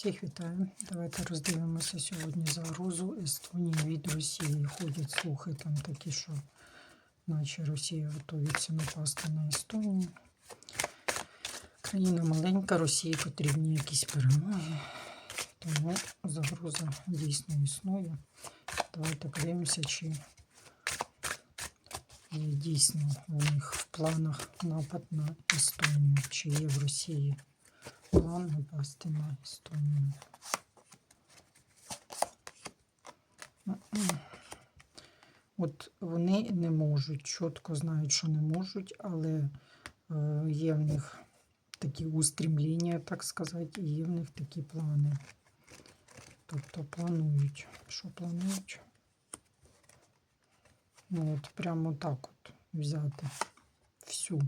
Всіх вітаю. Давайте роздивимося сьогодні загрозу Естонії від Росії. Ходять слухи там такі, що наче Росія готується напасти на Естонію. Країна маленька, Росії потрібні якісь перемоги. Тому загроза дійсно існує. Давайте подивимося, чи є дійсно у них в планах напад на Естонію, чи є в Росії план на Естонію. От вони не можуть, чітко знають, що не можуть, але е, є в них такі устремління, так сказати, і є в них такі плани. Тобто планують. Що планують? Ну, от прямо так от взяти всю.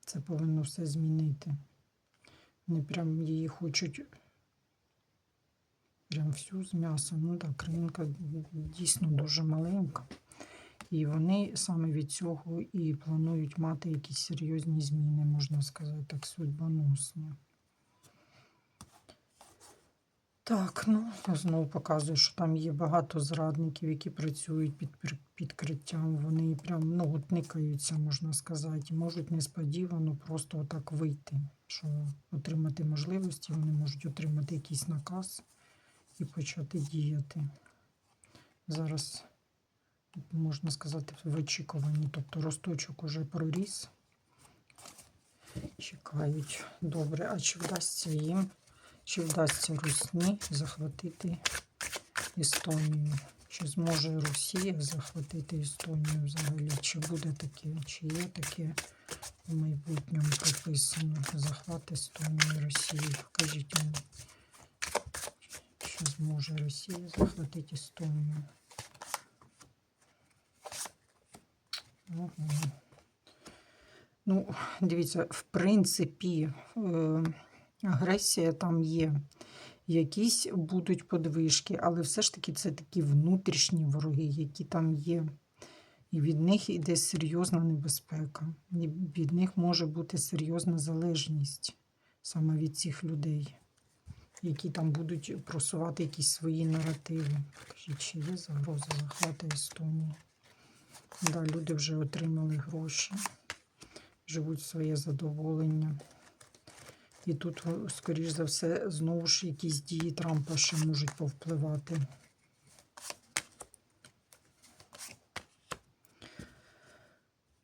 Це повинно все змінити. Вони прям її хочуть прям всю з м'яса. Ну так, кринка дійсно дуже маленька. І вони саме від цього і планують мати якісь серйозні зміни, можна сказати, так, судьбоносні. Так, ну знову показую, що там є багато зрадників, які працюють під підкриттям. Вони прям ну, от можна сказати, можуть несподівано просто отак вийти, що отримати можливості, вони можуть отримати якийсь наказ і почати діяти. Зараз, можна сказати, в очікуванні, тобто росточок уже проріс. Чекають. Добре, а чи вдасться їм? Чи вдасться Русні захватити Естонію? Чи зможе Росія захватити Естонію взагалі? Чи буде таке, чи є таке в майбутньому прописано захват Естонії Росії? Покажіть мені, чи зможе Росія захватити Естонію? Угу. Ну, дивіться, в принципі, е, агресія там є. Якісь будуть подвижки, але все ж таки це такі внутрішні вороги, які там є. І від них іде серйозна небезпека. І від них може бути серйозна залежність саме від цих людей, які там будуть просувати якісь свої наративи. Кажіть, чи є загроза захвату Естонії? Да, люди вже отримали гроші, живуть своє задоволення. І тут, скоріш за все, знову ж якісь дії Трампа ще можуть повпливати.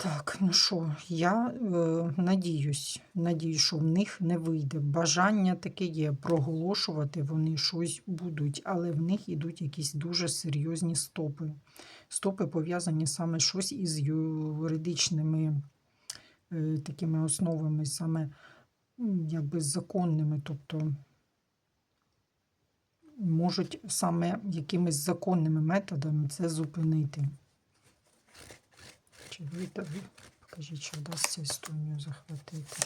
Так, ну що, я е, надіюсь, надіюсь, що в них не вийде. Бажання таке є. Проголошувати вони щось будуть, але в них ідуть якісь дуже серйозні стопи. Стопи пов'язані саме щось із юридичними е, такими основами, саме якби законними, тобто можуть саме якимись законними методами це зупинити. Чи вийде? Покажіть, чи вдасться Естонію захватити.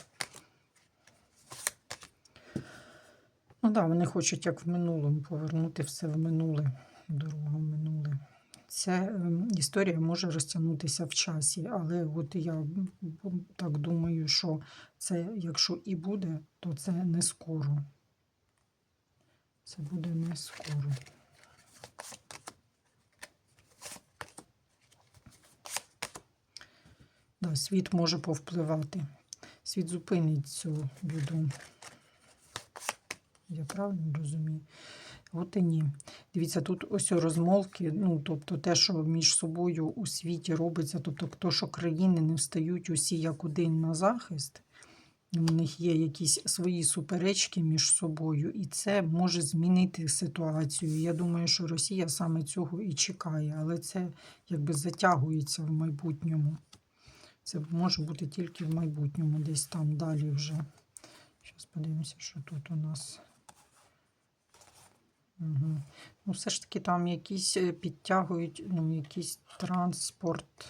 Ну так, да, вони хочуть, як в минулому, повернути все в минуле, дорогу в минуле. Ця ем, історія може розтягнутися в часі, але от я так думаю, що це, якщо і буде, то це не скоро. Це буде не скоро. Да, світ може повпливати. Світ зупинить цю біду. Я правильно розумію? От і ні. Дивіться, тут ось розмовки, ну, тобто те, що між собою у світі робиться, тобто то, що країни не встають усі як один на захист, у них є якісь свої суперечки між собою, і це може змінити ситуацію. Я думаю, що Росія саме цього і чекає, але це якби затягується в майбутньому. Це може бути тільки в майбутньому, десь там далі вже. Зараз подивимося, що тут у нас. Ну, все ж таки там якісь е, підтягують, ну, якийсь транспорт.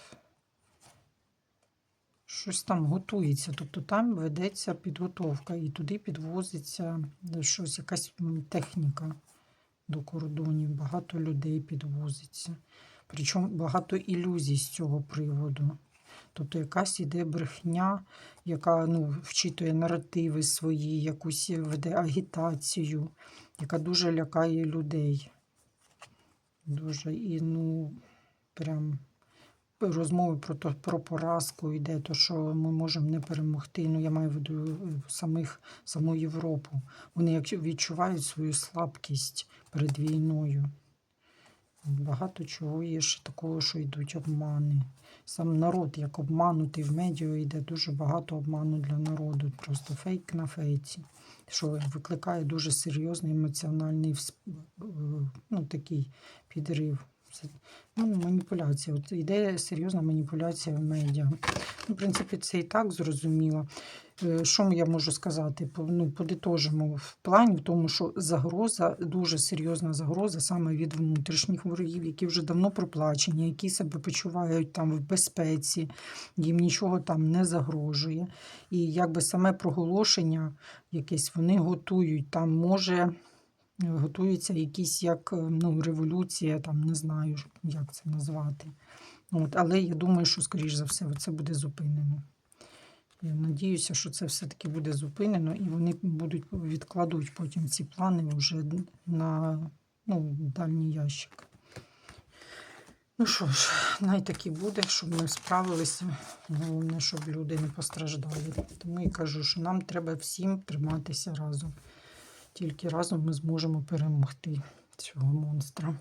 Щось там готується. Тобто там ведеться підготовка і туди підвозиться е, щось, якась техніка до кордонів. Багато людей підвозиться. Причому багато ілюзій з цього приводу. Тобто якась іде брехня, яка ну, вчитує наративи свої, якусь веде агітацію, яка дуже лякає людей. Дуже і ну прям розмови про, то, про поразку йде, то що ми можемо не перемогти. Ну, я маю в виду е, самих, саму Європу. Вони як відчувають свою слабкість перед війною. Багато чого ще такого, що йдуть обмани. Сам народ як обманутий в медіа йде дуже багато обману для народу. Просто фейк на фейці, що викликає дуже серйозний емоціональний е, ну, такий підрив. Ну, маніпуляція. От йде серйозна маніпуляція в медіа. Ну, в принципі, це і так зрозуміло. Е, Що я можу сказати? Ну, подитожимо в плані в тому, що загроза, дуже серйозна загроза саме від внутрішніх ворогів, які вже давно проплачені, які себе почувають там в безпеці, їм нічого там не загрожує. І якби саме проголошення якесь вони готують. Там може готується якісь як е, ну, революція, там не знаю, як це назвати. От, але я думаю, що, скоріш за все, це буде зупинено. Я надіюся, що це все-таки буде зупинено, і вони будуть відкладуть потім ці плани вже на ну, дальній ящик. Ну що ж, най так і буде, щоб ми справилися. Головне, щоб люди не постраждали. Тому і кажу, що нам треба всім триматися разом. Тільки разом ми зможемо перемогти цього монстра.